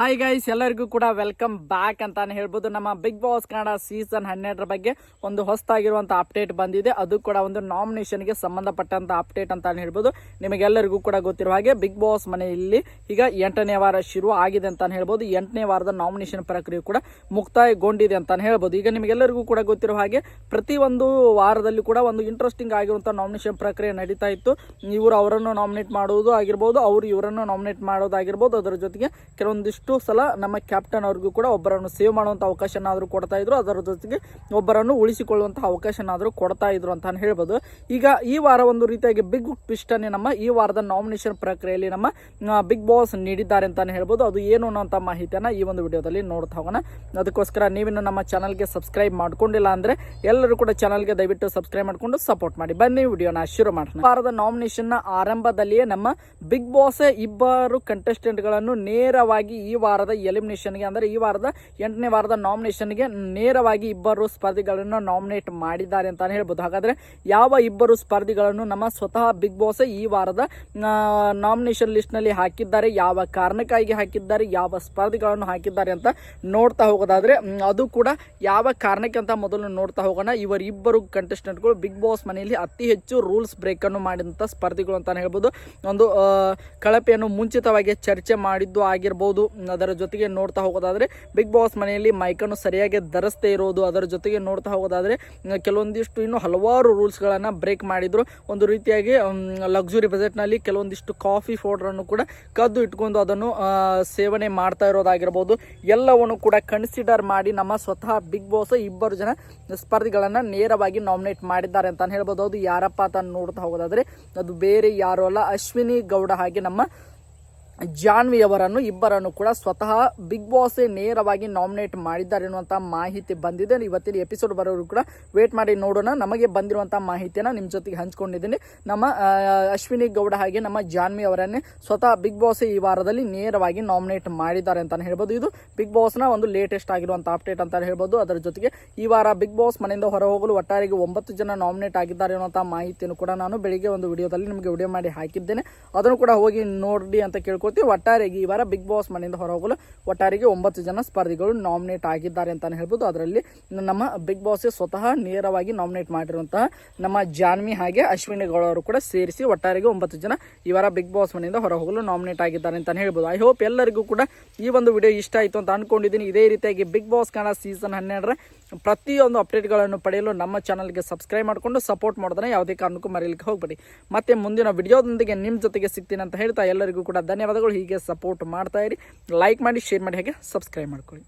Hi guys ಎಲ್ಲರಿಗೂ ಕೂಡ welcome back ಅಂತಾನೆ ಹೇಳ್ಬೋದು. ನಮ್ಮ ಬಿಗ್ ಬಾಸ್ ಕನ್ನಡ ಸೀಸನ್ ಹನ್ನೆರಡರ ಬಗ್ಗೆ ಒಂದು ಹೊಸದಾಗಿರುವಂಥ ಅಪ್ಡೇಟ್ ಬಂದಿದೆ. ಅದು ಕೂಡ ಒಂದು ನಾಮಿನೇಷನ್ಗೆ ಸಂಬಂಧಪಟ್ಟಂಥ ಅಪ್ಡೇಟ್ ಅಂತಾನೆ ಹೇಳ್ಬೋದು. ನಿಮಗೆಲ್ಲರಿಗೂ ಕೂಡ ಗೊತ್ತಿರುವ ಹಾಗೆ ಬಿಗ್ ಬಾಸ್ ಮನೆಯಲ್ಲಿ ಈಗ ಎಂಟನೇ ವಾರ ಶುರು ಆಗಿದೆ ಅಂತಾನೆ ಹೇಳ್ಬೋದು. ಎಂಟನೇ ವಾರದ ನಾಮಿನೇಷನ್ ಪ್ರಕ್ರಿಯೆ ಕೂಡ ಮುಕ್ತಾಯಗೊಂಡಿದೆ ಅಂತಾನೆ ಹೇಳ್ಬೋದು. ಈಗ ನಿಮಗೆಲ್ಲರಿಗೂ ಕೂಡ ಗೊತ್ತಿರುವ ಹಾಗೆ ಪ್ರತಿಯೊಂದು ವಾರದಲ್ಲಿ ಕೂಡ ಒಂದು ಇಂಟ್ರೆಸ್ಟಿಂಗ್ ಆಗಿರುವಂಥ ನಾಮಿನೇಷನ್ ಪ್ರಕ್ರಿಯೆ ನಡೀತಾ ಇತ್ತು. ಇವರು ಅವರನ್ನು ನಾಮಿನೇಟ್ ಮಾಡುವುದು ಆಗಿರ್ಬೋದು, ಅವರು ಇವರನ್ನು ನಾಮಿನೇಟ್ ಮಾಡೋದಾಗಿರ್ಬೋದು. ಅದರ ಜೊತೆಗೆ ಕೆಲವೊಂದಿಷ್ಟು ಸಲ ನಮ್ಮ ಕ್ಯಾಪ್ಟನ್ ಅವ್ರಿಗೂ ಕೂಡ ಒಬ್ಬರನ್ನು ಸೇವ್ ಮಾಡುವಂಥ ಅವಕಾಶನಾದರೂ ಕೊಡ್ತಾ ಇದ್ರು. ಅದರ ಜೊತೆಗೆ ಒಬ್ಬರನ್ನು ಉಳಿಸಿಕೊಳ್ಳುವಂಥ ಅವಕಾಶನಾದರೂ ಕೊಡ್ತಾ ಇದ್ರು ಅಂತ ಹೇಳ್ಬೋದು. ಈಗ ಈ ವಾರ ಒಂದು ರೀತಿಯಾಗಿ ಬಿಗ್ ಟ್ವಿಸ್ಟ್ ಅನ್ನೇ ನಮ್ಮ ಈ ವಾರದ ನಾಮಿನೇಷನ್ ಪ್ರಕ್ರಿಯೆಯಲ್ಲಿ ನಮ್ಮ ಬಿಗ್ ಬಾಸ್ ನೀಡಿದ್ದಾರೆ ಅಂತಾನೆ ಹೇಳ್ಬೋದು. ಅದು ಏನು ಅನ್ನೋಂಥ ಮಾಹಿತಿಯನ್ನು ಈ ಒಂದು ವಿಡಿಯೋದಲ್ಲಿ ನೋಡ್ತಾ ಹೋಗೋಣ. ಅದಕ್ಕೋಸ್ಕರ ನೀವಿನ್ನು ನಮ್ಮ ಚಾನಲ್ಗೆ ಸಬ್ಸ್ಕ್ರೈಬ್ ಮಾಡ್ಕೊಂಡಿಲ್ಲ ಅಂದ್ರೆ ಎಲ್ಲರೂ ಕೂಡ ಚಾನಲ್ಗೆ ದಯವಿಟ್ಟು ಸಬ್ಸ್ಕ್ರೈಬ್ ಮಾಡಿಕೊಂಡು ಸಪೋರ್ಟ್ ಮಾಡಿ. ಬನ್ನಿ ವಿಡಿಯೋನ ಶುರು ಮಾಡೋಣ. ವಾರದ ನಾಮಿನೇಷನ್ ಆರಂಭದಲ್ಲಿಯೇ ನಮ್ಮ ಬಿಗ್ ಬಾಸ್ ಇಬ್ಬರು ಕಂಟೆಸ್ಟೆಂಟ್ಗಳನ್ನು ನೇರವಾಗಿ ಈ ವಾರದ ಎಲಿಮಿನೇಷನ್ಗೆ ಅಂದರೆ ಈ ವಾರದ ಎಂಟನೇ ವಾರದ ನಾಮಿನೇಷನ್ಗೆ ನೇರವಾಗಿ ಇಬ್ಬರು ಸ್ಪರ್ಧಿಗಳನ್ನು ನಾಮಿನೇಟ್ ಮಾಡಿದ್ದಾರೆ ಅಂತಲೇ ಹೇಳ್ಬೋದು. ಹಾಗಾದರೆ ಯಾವ ಇಬ್ಬರು ಸ್ಪರ್ಧಿಗಳನ್ನು ನಮ್ಮ ಸ್ವತಃ ಬಿಗ್ ಬಾಸ್ ಈ ವಾರದ ನಾಮಿನೇಷನ್ ಲಿಸ್ಟ್ನಲ್ಲಿ ಹಾಕಿದ್ದಾರೆ, ಯಾವ ಕಾರಣಕ್ಕಾಗಿ ಹಾಕಿದ್ದಾರೆ, ಯಾವ ಸ್ಪರ್ಧಿಗಳನ್ನು ಹಾಕಿದ್ದಾರೆ ಅಂತ ನೋಡ್ತಾ ಹೋಗೋದಾದರೆ ಅದು ಕೂಡ ಯಾವ ಕಾರಣಕ್ಕೆ ಅಂತ ಮೊದಲು ನೋಡ್ತಾ ಹೋಗೋಣ. ಇವರಿಬ್ಬರು ಕಂಟೆಸ್ಟೆಂಟ್ಗಳು ಬಿಗ್ ಬಾಸ್ ಮನೆಯಲ್ಲಿ ಅತಿ ಹೆಚ್ಚು ರೂಲ್ಸ್ ಬ್ರೇಕನ್ನು ಮಾಡಿದಂಥ ಸ್ಪರ್ಧಿಗಳು ಅಂತಲೇ ಹೇಳ್ಬೋದು. ಒಂದು ಕಳಪೆಯನ್ನು ಮುಂಚಿತವಾಗಿ ಚರ್ಚೆ ಮಾಡಿದ್ದು ಆಗಿರ್ಬೋದು. ಅದರ ಜೊತೆಗೆ ನೋಡ್ತಾ ಹೋಗೋದಾದರೆ ಬಿಗ್ ಬಾಸ್ ಮನೆಯಲ್ಲಿ ಮೈಕನ್ನು ಸರಿಯಾಗಿ ಧರಿಸದೇ ಇರೋದು. ಅದರ ಜೊತೆಗೆ ನೋಡ್ತಾ ಹೋಗೋದಾದರೆ ಕೆಲವೊಂದಿಷ್ಟು ಇನ್ನೂ ಹಲವಾರು ರೂಲ್ಸ್ಗಳನ್ನು ಬ್ರೇಕ್ ಮಾಡಿದರು. ಒಂದು ರೀತಿಯಾಗಿ ಲಕ್ಸುರಿ ಬಜೆಟ್ನಲ್ಲಿ ಕೆಲವೊಂದಿಷ್ಟು ಕಾಫಿ ಪೌಡ್ರನ್ನು ಕೂಡ ಕದ್ದು ಇಟ್ಕೊಂಡು ಅದನ್ನು ಸೇವನೆ ಮಾಡ್ತಾ ಇರೋದಾಗಿರ್ಬೋದು. ಎಲ್ಲವನ್ನು ಕೂಡ ಕನ್ಸಿಡರ್ ಮಾಡಿ ನಮ್ಮ ಸ್ವತಃ ಬಿಗ್ ಬಾಸ್ ಇಬ್ಬರು ಜನ ಸ್ಪರ್ಧಿಗಳನ್ನು ನೇರವಾಗಿ ನಾಮಿನೇಟ್ ಮಾಡಿದ್ದಾರೆ ಅಂತ ಹೇಳ್ಬೋದು. ಅದು ಯಾರಪ್ಪ ಅಂತ ನೋಡ್ತಾ ಹೋಗೋದಾದರೆ, ಅದು ಬೇರೆ ಯಾರು ಅಲ್ಲ, ಅಶ್ವಿನಿ ಗೌಡ ಹಾಗೆ ನಮ್ಮ ಜಾನ್ವಿ ಅವರನ್ನು ಇಬ್ಬರನ್ನು ಕೂಡ ಸ್ವತಃ ಬಿಗ್ ಬಾಸ್ ನೇರವಾಗಿ ನಾಮಿನೇಟ್ ಮಾಡಿದ್ದಾರೆ ಅನ್ನುವಂಥ ಮಾಹಿತಿ ಬಂದಿದೆ. ಇವತ್ತಿನ ಎಪಿಸೋಡ್ ಬರೋರು ಕೂಡ ವೇಟ್ ಮಾಡಿ ನೋಡೋಣ. ನಮಗೆ ಬಂದಿರುವಂಥ ಮಾಹಿತಿಯನ್ನು ನಿಮ್ಮ ಜೊತೆಗೆ ಹಂಚ್ಕೊಂಡಿದ್ದೀನಿ. ನಮ್ಮ ಅಶ್ವಿನಿ ಗೌಡ ಹಾಗೆ ನಮ್ಮ ಜಾನ್ವಿ ಅವರನ್ನೇ ಸ್ವತಃ ಬಿಗ್ ಬಾಸ್ ಈ ವಾರದಲ್ಲಿ ನೇರವಾಗಿ ನಾಮಿನೇಟ್ ಮಾಡಿದ್ದಾರೆ ಅಂತ ಹೇಳ್ಬೋದು. ಇದು ಬಿಗ್ ಬಾಸ್ನ ಒಂದು ಲೇಟೆಸ್ಟ್ ಆಗಿರುವಂಥ ಅಪ್ಡೇಟ್ ಅಂತ ಹೇಳ್ಬೋದು. ಅದರ ಜೊತೆಗೆ ಈ ವಾರ ಬಿಗ್ ಬಾಸ್ ಮನೆಯಿಂದ ಹೊರ ಹೋಗಲು ಒಟ್ಟಾರೆಗೆ ಒಂಬತ್ತು ಜನ ನಾಮಿನೇಟ್ ಆಗಿದ್ದಾರೆ ಅನ್ನುವಂಥ ಮಾಹಿತಿಯನ್ನು ಕೂಡ ನಾನು ಬೆಳಿಗ್ಗೆ ಒಂದು ವಿಡಿಯೋದಲ್ಲಿ ನಿಮಗೆ ವಿಡಿಯೋ ಮಾಡಿ ಹಾಕಿದ್ದೇನೆ. ಅದನ್ನು ಕೂಡ ಹೋಗಿ ನೋಡಿ ಅಂತ ಕೇಳ್ಕೊಳ್ತೀವಿ ಒಟ್ಟಾರೆಗೆ ಈ ವಾರ ಬಿಗ್ ಬಾಸ್ ಮನೆಯಿಂದ ಹೊರ ಹೋಗಲು ಒಟ್ಟಾರೆಗೆ ಒಂಬತ್ತು ಜನ ಸ್ಪರ್ಧಿಗಳು ನಾಮಿನೇಟ್ ಆಗಿದ್ದಾರೆ ಅಂತಾನೆ ಹೇಳ್ಬೋದು. ಅದರಲ್ಲಿ ನಮ್ಮ ಬಿಗ್ ಬಾಸ್ ಸ್ವತಃ ನೇರವಾಗಿ ನಾಮಿನೇಟ್ ಮಾಡಿರುವಂತಹ ನಮ್ಮ ಜಾನ್ವಿ ಹಾಗೆ ಅಶ್ವಿನಿ ಗೌಡ ಅವರು ಕೂಡ ಸೇರಿಸಿ ಒಟ್ಟಾರೆಗೆ ಒಂಬತ್ತು ಜನ ಈ ವಾರ ಬಿಗ್ ಬಾಸ್ ಮನೆಯಿಂದ ಹೊರ ಹೋಗಲು ನಾಮಿನೇಟ್ ಆಗಿದ್ದಾರೆ ಅಂತಾನೆ ಹೇಳ್ಬೋದು. ಐ ಹೋಪ್ ಎಲ್ಲರಿಗೂ ಕೂಡ ಈ ಒಂದು ವಿಡಿಯೋ ಇಷ್ಟ ಆಯಿತು ಅಂತ ಅನ್ಕೊಂಡಿದ್ದೀನಿ. ಇದೇ ರೀತಿಯಾಗಿ ಬಿಗ್ ಬಾಸ್ ಕನ್ನಡ ಸೀಸನ್ ಹನ್ನೆರಡರ ಪ್ರತಿಯೊಂದು ಅಪ್ಡೇಟ್ಗಳನ್ನು ಪಡೆಯಲು ನಮ್ಮ ಚಾನಲ್ಗೆ ಸಬ್ಸ್ಕ್ರೈಬ್ ಮಾಡಿಕೊಂಡು ಸಪೋರ್ಟ್ ಮಾಡೋದನ್ನ ಯಾವುದೇ ಕಾರಣಕ್ಕೂ ಮರೆಯಲಿಕ್ಕೆ ಹೋಗ್ಬೇಡಿ. ಮತ್ತೆ ಮುಂದಿನ ವಿಡಿಯೋದೊಂದಿಗೆ ನಿಮ್ಮ ಜೊತೆಗೆ ಸಿಗ್ತೀನಿ ಅಂತ ಹೇಳ್ತಾ ಎಲ್ಲರಿಗೂ ಕೂಡ ಧನ್ಯವಾದಗಳು ಹೀಗೆ ಸಪೋರ್ಟ್ ಮಾಡ್ತಾ ಇರಿ. ಲೈಕ್ ಮಾಡಿ ಶೇರ್ ಮಾಡಿ ಹಾಗೆ ಸಬ್ಸ್ಕ್ರೈಬ್ ಮಾಡ್ಕೊಳ್ಳಿ.